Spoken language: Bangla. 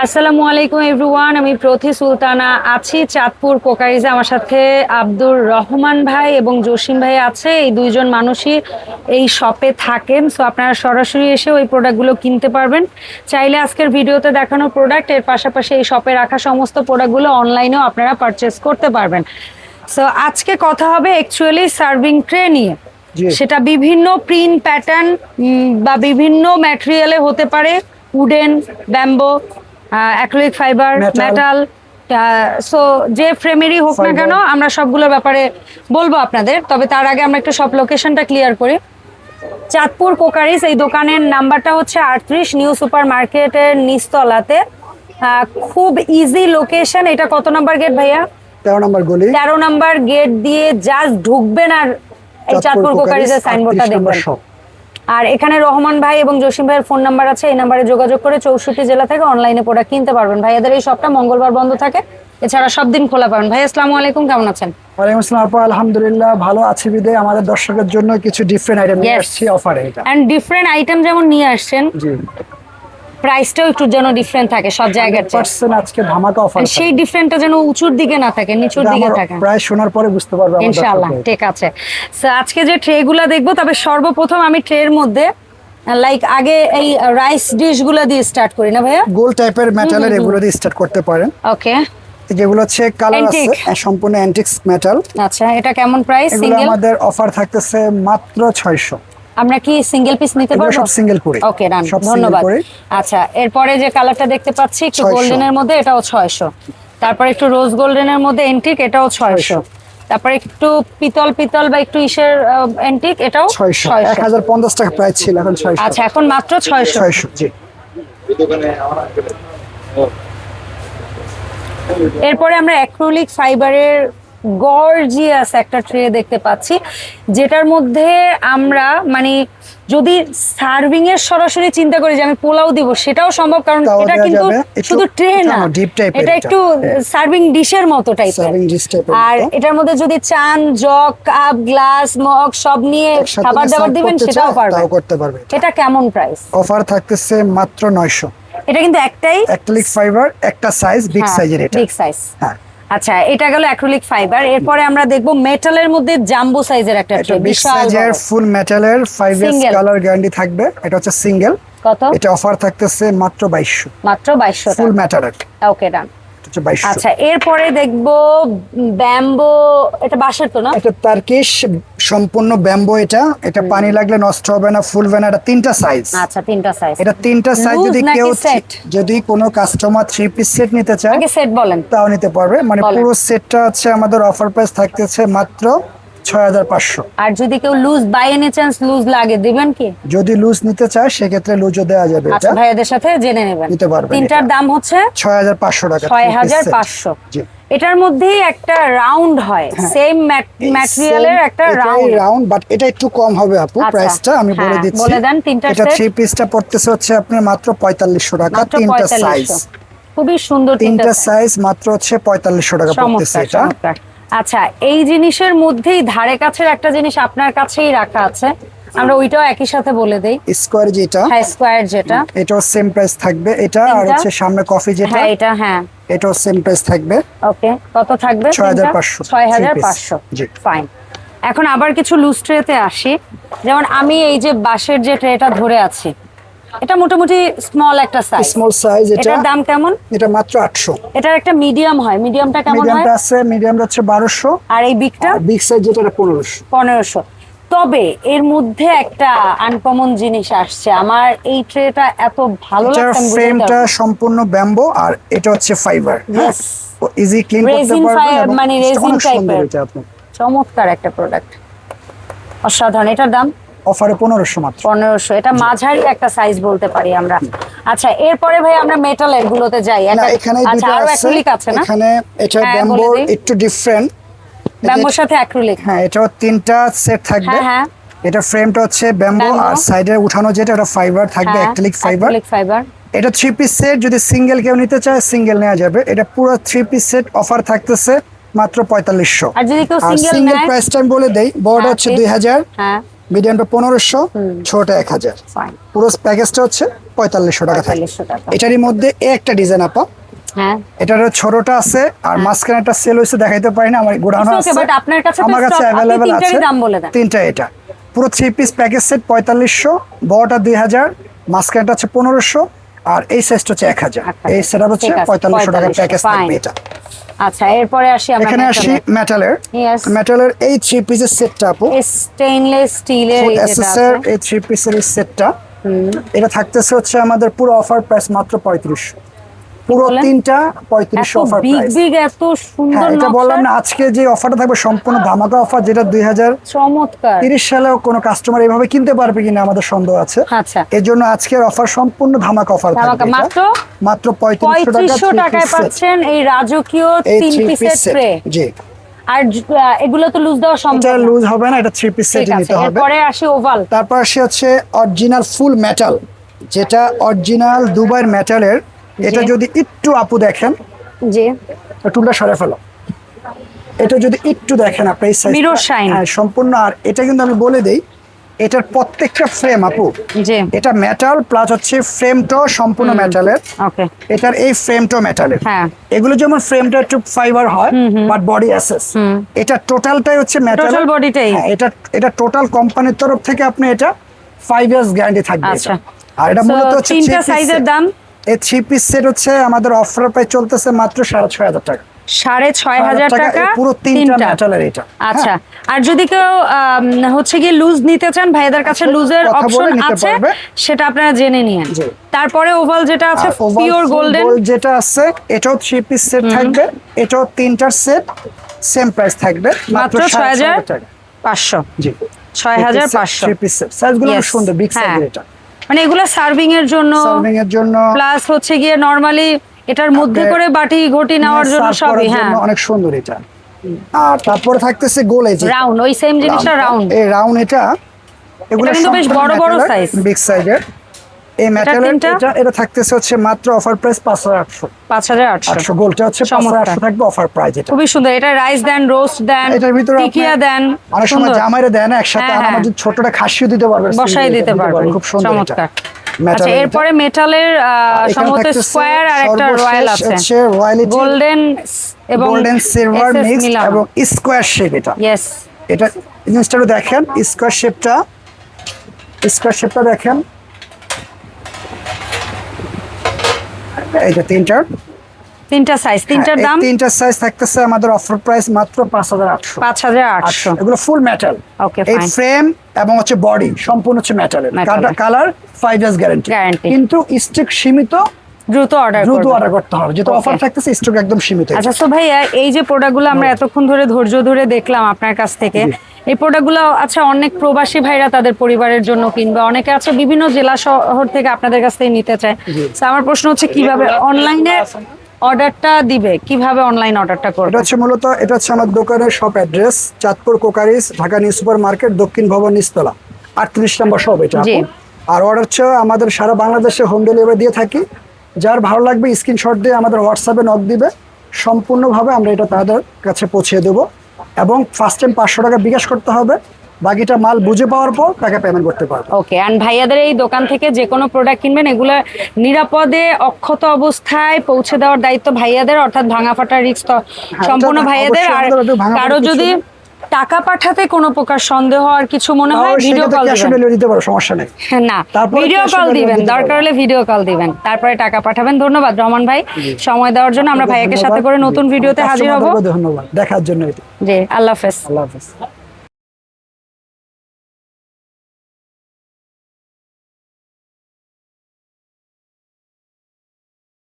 আসসালামু আলাইকুম এভরিওয়ান আমি প্রথি সুলতানা আছি চাঁদপুর কোকারিজে আমার সাথে আব্দুর রহমান ভাই এবং জসিম ভাই আছে। এই দুইজন মানুষই এই শপে থাকেন। সো আপনারা সরাসরি এসে ওই প্রোডাক্টগুলো কিনতে পারবেন। চাইলে আজকের ভিডিওতে দেখানো প্রোডাক্টের পাশাপাশি এই শপে রাখা সমস্ত প্রোডাক্টগুলো অনলাইনেও আপনারা পারচেস করতে পারবেন। সো আজকে কথা হবে অ্যাকচুয়ালি সার্ভিং ট্রে নিয়ে। সেটা বিভিন্ন প্রিন্ট প্যাটার্ন বা বিভিন্ন ম্যাটেরিয়ালে হতে পারে। Wooden bamboo acrylic fibre. Metal so যে ফ্রেমেরই হোক না কেন আমরা সবগুলোর ব্যাপারে বলব আপনাদের। তবে তার আগে আমরা একটু সব লোকেশনটা ক্লিয়ার করি। চাঁদপুর কোকারিস এই দোকানের নাম্বারটা হচ্ছে আটত্রিশ নিউ সুপার মার্কেটের নিচতলাতে। আহ, খুব ইজি লোকেশন এটা কত নাম্বার গেট ভাইয়া? তেরো নম্বর গলি। তেরো নাম্বার গেট দিয়ে জাস্ট ঢুকবেন আর এই চাঁদপুর কোকারিজের সাইনবোর্ডটা 38 দেখবেন। আর এখানে রহমান ভাই এবং জসিম ভাইয়ের ফোন নাম্বার আছে এই নাম্বারে যোগাযোগ করে চৌষট্টি জেলা থেকে অনলাইনে প্রোডাক্ট কিনতে পারবেন। ভাইয়াদের এই শপটা মঙ্গলবার বন্ধ থাকে এছাড়া সব দিন খোলা পাবেন। ভাই আসসালামু আলাইকুম কেমন আছেন? ওয়ালাইকুম আসসালাম আপু আলহামদুলিল্লাহ ভালো আছি বিদে আমাদের দর্শকের জন্য কিছু ডিফারেন্ট আইটেম নিয়ে. আসছি অফারে এটা এন্ড ডিফারেন্ট আইটেম যেমন নিয়ে আসছেন প্রাইসটাও একটু যেন ডিফারেন্ট থাকে সব জায়গার চেয়ে। পার্সেন্ট আজকে ধামাকা অফার সেই ডিফারেন্টটা যেন উঁচুর দিকে না থাকে নিচুর দিকে থাকে। প্রায় শোনার পরে বুঝতে পারবে ইনশাআল্লাহ ঠিক আছে। আজকে যে ট্রেগুলা দেখব তবে সর্বপ্রথম আমি ট্রের মধ্যে লাইক আগে এই রাইস ডিশগুলো দিয়ে স্টার্ট করি না ভাইয়া? গোল টাইপের মেটালের এগুলো দিয়ে স্টার্ট করতে পারেন। ওকে যেগুলো হচ্ছে কালার আছে সম্পূর্ণ অ্যান্টিক্স মেটাল আচ্ছা এটা কেমন প্রাইস সিঙ্গেল আমাদের অফার থাকতেছে মাত্র ছয়শো। আমরা কি সিঙ্গেল পিস নিতে পারব? সব single করে। ওকে রান ধন্যবাদ। আচ্ছা এরপরে যে কালারটা দেখতে পাচ্ছি একটু 600 গোল্ডেনের মধ্যে এটাও ছয়শো। তারপর একটু রোজ গোল্ডেনের মধ্যে এন্টিক এটাও ছয়শো। তারপর একটু পিতল পিতল বা একটু ইসের এন্টিক এটাও ছয়শো। এক ছয়শো হাজার পঞ্চাশ টাকা প্রাইস ছিল এখন ছয়শো। আচ্ছা এখন মাত্র ছয়শো। ছয়শো জি। এরপরে আমরা অ্যাক্রিলিক ফাইবারের গর্জিয়াস একটা ট্রে দেখতে পাচ্ছি যেটার মধ্যে আমরা মানে যদি সার্ভিং এর সরাসরি চিন্তা করি যে আমি পোলাও দিব সেটাও সম্ভব কারণ এটা কিন্তু শুধু ট্রে না এটা। একটু সার্ভিং ডিশের মতো টাইপের আর এটার মধ্যে যদি চান জগ কাপ গ্লাস মগ সব নিয়ে খাবার দাবার দিবেন সেটাও পারবে এটা। কেমন প্রাইস অফার থাকতেছে মাত্র নয়শো। এটা কিন্তু একটাই অ্যাক্রিলিক ফাইবার একটা সাইজ বিগ সাইজের এটা। বিগ সাইজ হ্যাঁ। আচ্ছা এটা গেল অ্যাক্রিলিক ফাইবার এরপরে আমরা দেখব মেটালের মধ্যে জাম্বো সাইজের একটা ট্রে বিশাল সাইজের। ফুল মেটালের 5 ইয়ার্স কালার গ্যারান্টি থাকবে। এটা হচ্ছে সিঙ্গেল কত? এটা অফার থাকতেছে মাত্র 2200 মাত্র 2200 ফুল মেটালের ওকে ডান হচ্ছে বাইশশো। আচ্ছা এরপরে দেখব ব্যাম্বো এটা বাঁশের তো না? এটা তার্কিশ সম্পূর্ণ ব্যাম্বো এটা। এটা পানি লাগলে নষ্ট হবে না ফুলবে না এটা তিনটা সাইজ আচ্ছা তিনটা সাইজ এটা তিনটা সাইজ যদি কেউ? যদি কোনো কাস্টমার থ্রি পিস সেট নিতে চায় সেট বলেন। তাও নিতে পারবে। মানে পুরো সেটটা হচ্ছে আমাদের অফার প্রাইস থাকতেছে মাত্র ছয় হাজার পাঁচশো। আর যদি কেউ loose by any chance loose লাগে দিবেন কি? যদি লুজ নিতে চায় সেক্ষেত্রে লুজও দেওয়া যাবে আচ্ছা ভাইয়াদের সাথে জেনে নেবেন। নিতে পারবেন তিনটার দাম হচ্ছে ছয় হাজার পাঁচশো টাকা ছয় three piece হাজার set। পাঁচশো। জি। এটার মধ্যেই একটা রাউন্ড হয় সেম ম্যাটেরিয়ালের একটা রাউন্ড রাউন্ড বাট এটা একটু কম হবে আপু আচ্ছা, প্রাইসটা আমি বলে হ্যাঁ, দিচ্ছি। বলে দেন তিনটা এটা থ্রি পিসটা পড়তেছে হচ্ছে আপনার মাত্র পঁয়তাল্লিশশো টাকা মাত্র তিনটা সাইজ খুবই সুন্দর তিনটা সাইজ মাত্র হচ্ছে পঁয়তাল্লিশশো টাকা পড়তেছে এটা। আচ্ছা এই জিনিসের মধ্যেই ধারে কাছের একটা জিনিস আপনার কাছেই রাখা আছে। আমরা ওইটাও একই সাথে বলে দেই। স্কোয়ার যেটা। হ্যাঁ স্কোয়ার যেটা। এটাও সেম প্রাইস থাকবে। এটা আর হচ্ছে সামনে কফি যেটা। হ্যাঁ এটা হ্যাঁ। এটাও সেম প্রাইস থাকবে। ওকে কত থাকবে 6,500 ছয় হাজার Three piece। পাঁচশো। জি। ফাইন এখন আবার কিছু লুজ ট্রেতে আসি। যেমন আমি এই যে বাঁশের যে ট্রেটা ধরে আছি এটা মোটামুটি স্মল একটা সাইজ স্মল সাইজ এটা দাম কেমন? এটা মাত্র আটশো। এটার একটা মিডিয়াম হয়। মিডিয়ামটা কেমন হয়? মিডিয়ামটা আছে মিডিয়ামটা হচ্ছে বারোশো। আর এই বিগটা বিগ সাইজ যেটা এটা পনেরোশো। পনেরোশো। তবে এর মধ্যে একটা আনকমন জিনিস আসছে। আমার এই ট্রেটা এত ভালো লাগছে ফ্রেমটা সম্পূর্ণ ব্যাম্বো আর এটা হচ্ছে ফাইবার. ইজি ক্লিন করতে পারবেন মানে। এটা আপনার চমৎকার একটা প্রোডাক্ট অসাধারণ। এটার দাম? অফারে পনেরোশো মাত্র। পনেরোশো। এটা মাঝারি একটা সাইজ বলতে পারি আমরা। আচ্ছা এরপরে ভাই আমরা মেটালের গুলোতে যাই। এখানে আচ্ছা এখানে এটা হ্যাঁ, ব্যাম্বো একটু ডিফারেন্ট ব্যাম্বোর সাথে অ্যাক্রিলিক হ্যাঁ এটাও তিনটা সেট থাকবে। হ্যাঁ, হ্যাঁ। এটা ফ্রেমটা হচ্ছে ব্যাম্বো আর সাইডে উঠানো যেটা ওটা ফাইবার থাকবে অ্যাক্রিলিক ফাইবার ফাইবার এটা থ্রি পিস সেট যদি সিঙ্গেল কেউ নিতে চায় সিঙ্গেল নেওয়া যাবে। এটা পুরো থ্রি পিস সেট অফার থাকতেছে মাত্র পঁয়তাল্লিশশো। আর সিঙ্গেল? প্রাইসটা আমি বলে দেই। বড়টা হ্যাঁ, হচ্ছে দুই হাজার। হ্যাঁ। মিডিয়ামটা পনেরোশো ছোটটা এক হাজার। পুরো প্যাকেজটা হচ্ছে পঁয়তাল্লিশশো টাকা থাকে। এটারই মধ্যে একটা ডিজাইন আপা। হ্যাঁ। এটার ছোটটা আছে আর মাঝখানে একটা সেল হয়েছে দেখাইতে পারি না আমার গোডাউন আছে। আমার কাছে অ্যাভেলেবেল আছে। তিনটা এটা। পুরো থ্রি পিস প্যাকেজ সেট পঁয়তাল্লিশশো বড়টা দুই হাজার মাঝখানটা হচ্ছে পনেরোশো আর এই সাইজটা হচ্ছে এক হাজার। এই সেটা হচ্ছে পঁয়তাল্লিশশো টাকার প্যাকেজ থাকবে এটা। আচ্ছা এরপরে আসি আমরা এখানে আসি মেটালের. মেটালের এই থ্রি পিসের সেটটা আপু। স্টেইনলেস স্টিলের এসএসআর এই থ্রি পিসের সেটটা এটা থাকতেছে হচ্ছে আমাদের পুরো অফার প্রাইস মাত্র পঁয়ত্রিশশো। পুরো তিনটা অফার বিগ প্রাইস বিগ এত সুন্দর হ্যাঁ এটা বললাম না আজকে যে অফারটা থাকবে সম্পূর্ণ ধামাকা অফার যেটা দুই হাজার চমৎকার। তিরিশ সালেও কোনো কাস্টমার এইভাবে কিনতে পারবে কিনা আমাদের সন্দেহ আছে। আচ্ছা। এর জন্য আজকের অফার সম্পূর্ণ ধামাকা অফার থাকবে মাত্র মাত্র পঁয়ত্রিশশো টাকা পঁয়ত্রিশশো three টাকায় পাচ্ছেন এই রাজকীয় তিন পিসের ট্রে জি। আর এগুলো তো লুজ দেওয়া সম্ভব না। লুজ হবে না এটা থ্রি পিস সেট নিতে হবে। এরপরে আসি ওভাল তারপর সে হচ্ছে অরিজিনাল ফুল মেটাল যেটা অরিজিনাল দুবাইয়ের মেটালের এটা যদি একটু আপু দেখেন জি। টুলটা সরে ফেলো। এটা যদি একটু দেখেন আপনি এই হ্যাঁ সম্পূর্ণ আর এটা কিন্তু আমি বলে দেই এটার প্রত্যেকটা ফ্রেম আপু। জি। এটা মেটাল প্লাস হচ্ছে ফ্রেমটাও সম্পূর্ণ মেটালের ওকে এটার এই ফ্রেমটাও মেটালের হ্যাঁ। এগুলো যেমন ফ্রেমটা একটু ফাইবার হয় বাট বডি অ্যাসেস এটা টোটালটাই হচ্ছে মেটাল Total bodyটাই। এটা এটা টোটাল কোম্পানির তরফ থেকে আপনি এটা ফাইভ ইয়ার্স গ্যারান্টি থাকবে আচ্ছা। আর এটা মূলত হচ্ছে তিনটা সাইজের দাম? এই থ্রি পিস সেট হচ্ছে আমাদের অফার প্রাইস চলতেছে মাত্র সাড়ে ছয় হাজার টাকা। সাড়ে ছয় হাজার টাকা পুরো তিনটা মেটালের এটা। আচ্ছা হ্যাঁ। আর যদি কেউ হচ্ছে গিয়ে লুজ নিতে চান ভাইদের কাছে লুজের অপশন আছে সেটা আপনারা জেনে নিন। তারপরে ওভাল যেটা আছে পিওর গোল্ডেন যেটা আছে এটাও থ্রি পিস সেট থাকবে। এটাও তিনটার সেট সেম প্রাইস থাকবে মাত্র ছয় হাজার টাকা। পাঁচশো। জি। ছয় হাজার পাঁচশো। থ্রি পিস সেট সাইজগুলো সুন্দর বিগ হ্যাঁ। সাইজের এটা। মানে এগুলো সার্ভিং এর জন্য সার্ভিং এর জন্য। প্লাস হচ্ছে গিয়ে নরমালি এটার মধ্যে করে বাটি ঘটি নেওয়ার জন্য সবই হ্যাঁ। অনেক সুন্দর এটা। আর তারপরে থাকতেছে গোল এই রাউন্ড ওই সেম জিনিসটা রাউন্ড এই রাউন্ড এটা এগুলো কিন্তু বেশ বড় বড় সাইজ বিগ সাইজের এই মেটালের এটা এটা থাকতেছে হচ্ছে মাত্র অফার প্রাইস পাঁচ হাজার আটশো। পাঁচ হাজার আটশো। আটশো গোলটা হচ্ছে পাঁচ হাজার চমৎকার। আটশো থাকবে অফার প্রাইস এটা। খুবই সুন্দর। এটা রাইস দেন রোস্ট দেন এটার ভিতরে টিকিয়া দেন অনেক সময়। জামাইরে দেয় না একসাথে হ্যাঁ, আর আমার হ্যাঁ। ছোটটা খাসিও দিতে পারবে বসাই দিতে খুব সুন্দর চমৎকার। আচ্ছা এরপরে মেটালের সম্ভবত স্কোয়ার আর একটা রয়্যাল আছে। গোল্ডেন এবং গোল্ডেন সিলভার মিক্স এবং স্কোয়ার শেপ এটা। ইয়েস এটা জিনিসটা দেখেন স্কোয়ার শেপটা স্কোয়ার শেপটা দেখেন। তিনটা। সাইজ তিনটার হ্যাঁ, দাম? তিনটার সাইজ থাকতেছে আমাদের অফার প্রাইস মাত্র পাঁচ হাজার আটশো। পাঁচ হাজার আটশো। এগুলো ফুল মেটাল এই ফ্রেম এবং হচ্ছে বডি সম্পূর্ণ হচ্ছে মেটালের কালার ইয়ার্স গ্যারান্টি কিন্তু স্টিক সীমিত দ্রুত অর্ডার দ্রুত অর্ডার করতে হবে। যেহেতু অফার থাকতেছে স্টক একদম সীমিত আচ্ছা তো ভাইয়া এই যে প্রোডাক্টগুলো আমরা এতক্ষণ ধরে ধৈর্য ধরে দেখলাম আপনার কাছ থেকে এই প্রোডাক্টগুলো আচ্ছা অনেক প্রবাসী ভাইরা তাদের পরিবারের জন্য কিনবে অনেকে আছে বিভিন্ন জেলা শহর থেকে আপনাদের কাছ থেকে নিতে চায়। তো আমার প্রশ্ন হচ্ছে কীভাবে অনলাইনে অর্ডারটা দিবে? কীভাবে অনলাইন অর্ডারটা করবে? এটা হচ্ছে মূলত এটা হচ্ছে আমার দোকানের শপ অ্যাড্রেস চাঁদপুর কোকারিস ঢাকা নিউ সুপার মার্কেট দক্ষিণ ভবন নিস্তলা। আটত্রিশ নম্বর শপ এটা জি। আর অর্ডার হচ্ছে আমাদের সারা বাংলাদেশে হোম ডেলিভারি দিয়ে থাকি। যার ভালো লাগবে স্ক্রিনশট দিয়ে আমাদের হোয়াটসঅ্যাপে নক দিবে। সম্পূর্ণভাবে আমরা এটা তাদের কাছে পৌঁছে দেবো এবং ফার্স্ট টাইম পাঁচশো টাকা বিকাশ করতে হবে। বাকিটা মাল বুঝে পাওয়ার পর টাকা পেমেন্ট করতে পারবে। ওকে অ্যান্ড ভাইয়াদের এই দোকান থেকে যে কোনো প্রোডাক্ট কিনবেন এগুলো নিরাপদে অক্ষত অবস্থায় পৌঁছে দেওয়ার দায়িত্ব ভাইয়াদের অর্থাৎ ভাঙা ফাটা রিস্ক সম্পূর্ণ এটা ভাইয়াদের। আর কারও যদি টাকা পাঠাতে কোনো প্রকার সন্দেহ আর কিছু মনে হয়? ভিডিও কল দিবেন। দিতে পারো সমস্যা নেই। না তারপরে ভিডিও কল দিবেন দরকার হলে ভিডিও কল দিবেন। তারপরে টাকা পাঠাবেন ধন্যবাদ। রহমান ভাই সময় দেওয়ার জন্য আমরা ভাইয়াকে সাথে করে নতুন ভিডিওতে হাজির হব। ধন্যবাদ। দেখার জন্য জি আল্লাহ হাফেজ। আল্লাহ হাফেজ।